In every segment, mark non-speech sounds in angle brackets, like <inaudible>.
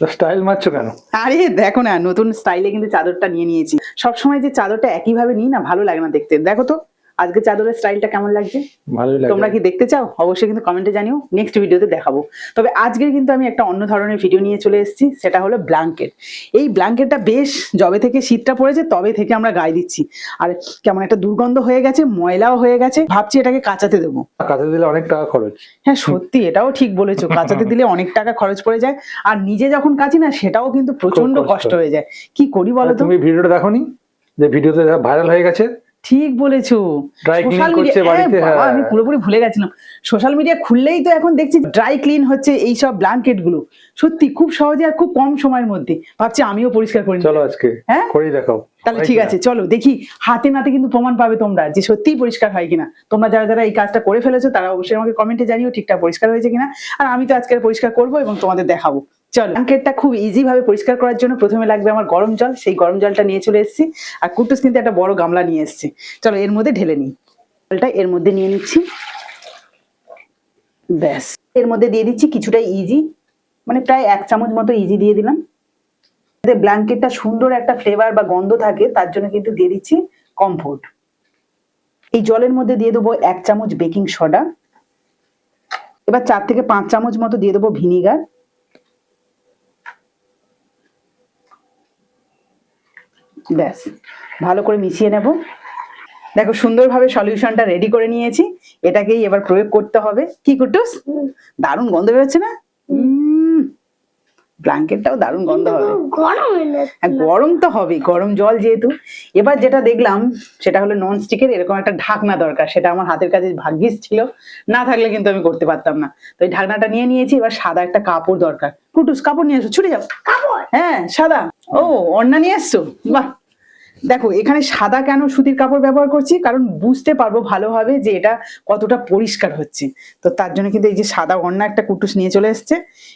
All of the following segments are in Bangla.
স্টাইল মারছো কেন? আরে দেখো না, নতুন স্টাইলে কিন্তু চাদরটা নিয়ে নিয়েছি। সবসময় যে চাদরটা একইভাবে নিই না, ভালো লাগে না দেখতে। দেখো তো আজকে চাদরের স্টাইলটা কেমন লাগছে? তোমরা কি দেখতে চাও? অবশ্যই কিন্তু কমেন্টে জানিও। নেক্সট ভিডিওতে দেখাবো। তবে আজকে কিন্তু আমি একটা অন্য ধরনের ভিডিও নিয়ে চলে এসেছি সেটা হলো ব্ল্যাঙ্কেট এই ব্ল্যাঙ্কেটটা বেশ যবে থেকে শীতটা পড়েছে তবে থেকে আমরা গায়ে দিচ্ছি। আর কেমন একটা দুর্গন্ধ হয়ে গেছে ময়লাও হয়ে গেছে ভাবছি এটাকে কাঁচাতে দেবো। কাঁচাতে দিলে অনেক টাকা খরচ। হ্যাঁ সত্যি এটাও ঠিক বলেছ। <laughs> কাঁচাতে দিলে অনেক টাকা খরচ পড়ে যায়। আর নিজে যখন কাচি না সেটাও কিন্তু প্রচণ্ড কষ্ট। হয়ে যায়। কি করি বলো তুমি ভিডিওটা দেখোনি? যে ভিডিওতে ভাইরাল হয়ে গেছে ঠিক বলেছ। সোশ্যাল মিডিয়া হ্যাঁ। আমি পুরোপুরি ভুলে গেছিলাম। সোশ্যাল মিডিয়া খুললেই তো এখন দেখছি ড্রাই ক্লিন হচ্ছে এই সব ব্ল্যাঙ্কেটগুলো। সত্যি খুব সহজে আর খুব কম সময়ের মধ্যে। ভাবছি আমিও পরিষ্কার করি চলো আজকে হ্যাঁ? করেই দেখাও। তাহলে ঠিক আছে চলো দেখি। হাতে নাতে কিন্তু প্রমাণ পাবে তোমরা যে সত্যিই পরিষ্কার হয় কিনা। তোমরা যারা যারা এই কাজটা করে ফেলেছো তারা অবশ্যই আমাকে কমেন্টে জানিও ঠিকঠাক পরিষ্কার হয়েছে কিনা। আর আমি তো আজকে পরিষ্কার করব এবং তোমাদের দেখাবো। চলো। ব্ল্যাঙ্কেটটা খুব ইজি ভাবে পরিষ্কার করার জন্য প্রথমে লাগবে আমার গরম জল, সেই গরম জলটা নিয়ে চলে এসেছি। আর কুটুস কিন্তু একটা বড় গামলা নিয়ে এসেছি। চলো, এর মধ্যে ঢেলে নিই। জলটা এর মধ্যে নিয়ে নিচ্ছি। ব্যাস। এর মধ্যে দিয়ে দিচ্ছি কিছুটা ইজি মানে প্রায় এক চামচ মতো ইজি দিয়ে দিলাম। যাতে ব্ল্যাঙ্কেটটা সুন্দর একটা ফ্লেভার বা গন্ধ থাকে, তার জন্য কিন্তু দিয়ে দিচ্ছি কমফোর্ট এই জলের মধ্যে দিয়ে দেবো এক চামচ বেকিং সোডা এবার চার থেকে পাঁচ চামচ মতো দিয়ে দেবো ভিনিগার ব্যাস ভালো করে মিশিয়ে নেব। দেখো সুন্দরভাবে সলিউশনটা রেডি করে নিয়েছি। এটাকেই এবার প্রয়োগ করতে হবে। কি কুটুস দারুণ গন্ধ বেরোচ্ছে না? ব্ল্যাঙ্কেটটাও দারুণ গন্ধ হবে। গরম হ্যাঁ গরম তো হবে গরম জল যেহেতু। এবার যেটা দেখলাম সেটা হলো নন স্টিকের এরকম একটা ঢাকনা দরকার সেটা আমার হাতের কাছে ভাগ্যিস ছিল। না থাকলে কিন্তু আমি করতে পারতাম না। তো এই ঢাকনাটা নিয়ে নিয়েছি এবার সাদা একটা কাপড় দরকার। কুটুস কাপড় নিয়ে আসো ছুটে যাও। হ্যাঁ সাদা। ও অন্যা নিয়ে আসছো বাহ! দেখো, এখানে সাদা কেন সুতির কাপড় ব্যবহার করছি? কারণ বুঝতে পারব ভালোভাবে যে এটা কতটা পরিষ্কার হচ্ছে। তো তার জন্য কিন্তু এই যে সাদা অন্য একটা কুটুস নিয়ে চলে এসছে।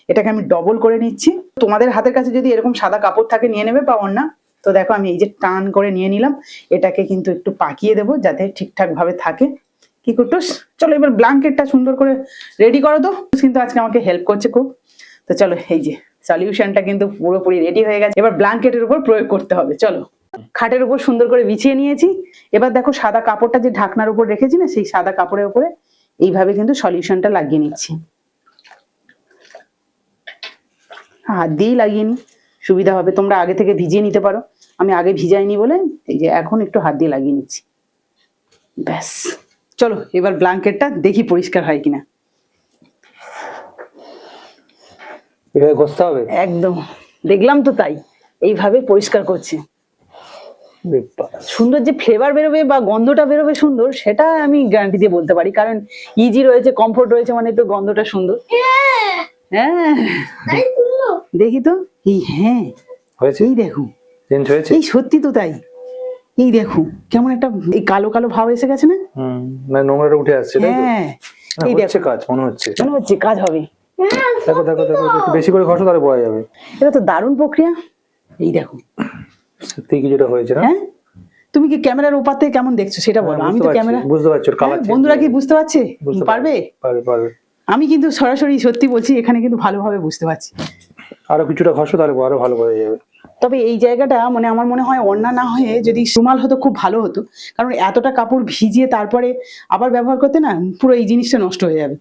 এটাকে আমি ডবল করে নিচ্ছি। তোমাদের হাতের কাছে যদি এরকম সাদা কাপড় থাকে নিয়ে নেবে বা অন্য, তো দেখো আমি এই যে টান করে নিয়ে নিলাম। এটাকে কিন্তু একটু পাকিয়ে দেবো যাতে ঠিকঠাক ভাবে থাকে। কি কুটুস? চলো এবার ব্ল্যাঙ্কেটটা সুন্দর করে রেডি করো তো। কিন্তু আজকে আমাকে হেল্প করছে খুব। তো চলো, এই যে সলিউশনটা কিন্তু পুরোপুরি রেডি হয়ে গেছে। এবার ব্ল্যাঙ্কেটের উপর প্রয়োগ করতে হবে। চলো। খাটের উপর সুন্দর করে বিছিয়ে নিয়েছি। এবার দেখো সাদা কাপড়টা যে ঢাকনার উপর রেখেছি না সেই সাদা কাপড়ের উপরে এইভাবে কিন্তু সলিউশনটা লাগিয়ে নিচ্ছি। হাত দিয়েই লাগিয়ে নি। সুবিধা হবে তোমরা আগে থেকে ভিজিয়ে নিতে পারো। আমি আগে ভিজাইনি বলে এই যে এখন একটু হাত দিয়ে লাগিয়ে নিচ্ছি। ব্যাস। চলো এবার ব্ল্যাঙ্কেটটা দেখি পরিষ্কার হয় কিনা। এভাবে ঘষতে হবে? একদম। দেখলাম তো তাই। এইভাবে পরিষ্কার করছে। সুন্দর যে ফ্লেভার বেরোবে বা গন্ধটা বেরোবে সুন্দর সেটা আমি গ্যারান্টি দিয়ে বলতে পারি। কারণ ইজি রয়েছে কমফোর্ট রয়েছে মানে তো গন্ধটা সুন্দর। হ্যাঁ। দেখি তো এই হ্যাঁ হয়েছে? এই দেখো। চেঞ্জ হয়েছে? এই সত্যি তো তাই। এই দেখো কেমন একটা এই কালো কালো ভাব এসে গেছে না? হুম না নোংরাটা উঠে আসছে হ্যাঁ। এই হচ্ছে দেখো। কাজ মনে হচ্ছে। মনে হচ্ছে কাজ হবে। দেখো দেখো দেখো বেশি করে ঘষো তাহলে বোঝা যাবে। এটা তো দারুণ প্রক্রিয়া। এই দেখো। সত্যি কিছুটা হয়েছে না? হ্যাঁ? তুমি কি ক্যামেরার ওপার থেকে কেমন দেখছ? সেটা বলো হ্যাঁ, আমি তো ক্যামেরা বুঝতে পারছি হ্যাঁ, বন্ধুরা কি বুঝতে পারছে? পারবে? পারবে আমি কিন্তু সরাসরি সত্যি বলছি এখানে কিন্তু ভালোভাবে বুঝতে পারছি। আরও কিছুটা ঘষো তাহলে আরও ভালো বোঝা যাবে। তবে এই জায়গাটা মানে আমার মনে হয় অন্যা না হয়ে যদি রুমাল হতো খুব ভালো হতো। কারণ এতটা কাপড় ভিজিয়ে তারপরে আবার ব্যবহার করতে না পুরো এই জিনিসটা নষ্ট হয়ে যাবে।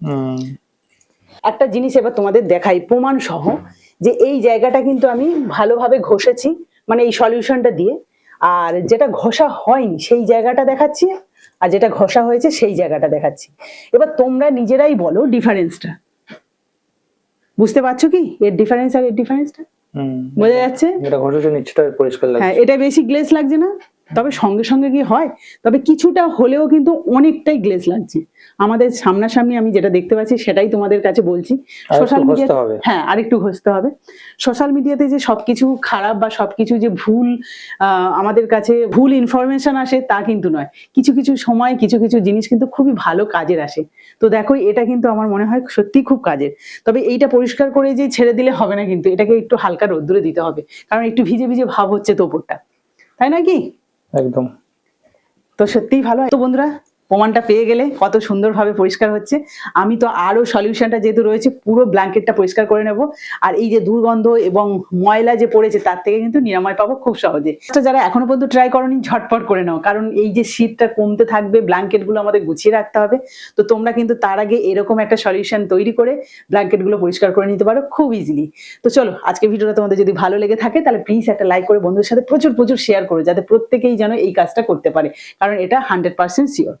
একটা জিনিস এবার তোমাদের দেখাই প্রমাণ সহ যে এই জায়গাটা কিন্তু আমি ভালোভাবে ঘষেছি। মানে এই সলিউশনটা দিয়ে। আর যেটা ঘষা হয়নি সেই জায়গাটা দেখাচ্ছি। আর যেটা ঘষা হয়েছে সেই জায়গাটা দেখাচ্ছি। এবার তোমরা নিজেরাই বলো ডিফারেন্সটা বুঝতে পারছ কি? এর ডিফারেন্স আর এর ডিফারেন্সটা বোঝা যাচ্ছে? এটা ঘষেছো নিচটা পরিষ্কার লাগছে। হ্যাঁ এটা বেশি গ্লেজ লাগছে না? তবে সঙ্গে সঙ্গে কি হয় তবে কিছুটা হলেও কিন্তু অনেকটাই গ্লেজ লাগছে। আমাদের সামনাসামনি আমি যেটা দেখতে পাচ্ছি সেটাই তোমাদের কাছে বলছি। Social media. হ্যাঁ আরেকটু ঘষতে হবে। সোশ্যাল মিডিয়াতে যে সবকিছু খারাপ বা সবকিছু যে ভুল আহ, আমাদের কাছে ভুল ইনফরমেশন আসে তা কিন্তু নয়। কিছু কিছু সময় কিছু কিছু জিনিস কিন্তু খুবই ভালো কাজের আসে। তো দেখো এটা কিন্তু আমার মনে হয় সত্যি খুব কাজের। তবে এইটা পরিষ্কার করে যে ছেড়ে দিলে হবে না কিন্তু এটাকে একটু হালকা রোদ্দুরে দিতে হবে। কারণ একটু ভিজে ভিজে ভাব হচ্ছে তো ওপরটা। তাই না কি? একদম। তো সত্যিই ভালো। তো বন্ধুরা প্রমাণটা পেয়ে গেলে কত সুন্দরভাবে পরিষ্কার হচ্ছে। আমি তো আরও সলিউশনটা যেহেতু রয়েছে, পুরো ব্ল্যাঙ্কেটটা পরিষ্কার করে নেব। আর এই যে দুর্গন্ধ এবং ময়লা যে পড়েছে, তার থেকে কিন্তু নিরাময় পাবো খুব সহজে। যারা এখনও পর্যন্ত ট্রাই করনি, ঝটপট করে নাও। কারণ এই যে শীতটা কমতে থাকবে, ব্ল্যাঙ্কেটগুলো আমাদের গুছিয়ে রাখতে হবে। তো তোমরা কিন্তু তার আগে এরকম একটা সলিউশন তৈরি করে ব্ল্যাঙ্কেটগুলো পরিষ্কার করে নিতে পারো খুব ইজিলি তো চলো আজকে ভিডিওটা তোমাদের যদি ভালো লেগে থাকে, তাহলে প্লিজ একটা লাইক করে বন্ধুদের সাথে প্রচুর প্রচুর শেয়ার করো, যাতে প্রত্যেকেই যেন এই কাজটা করতে পারে। কারণ এটা হান্ড্রেড পার্সেন্ট শিওর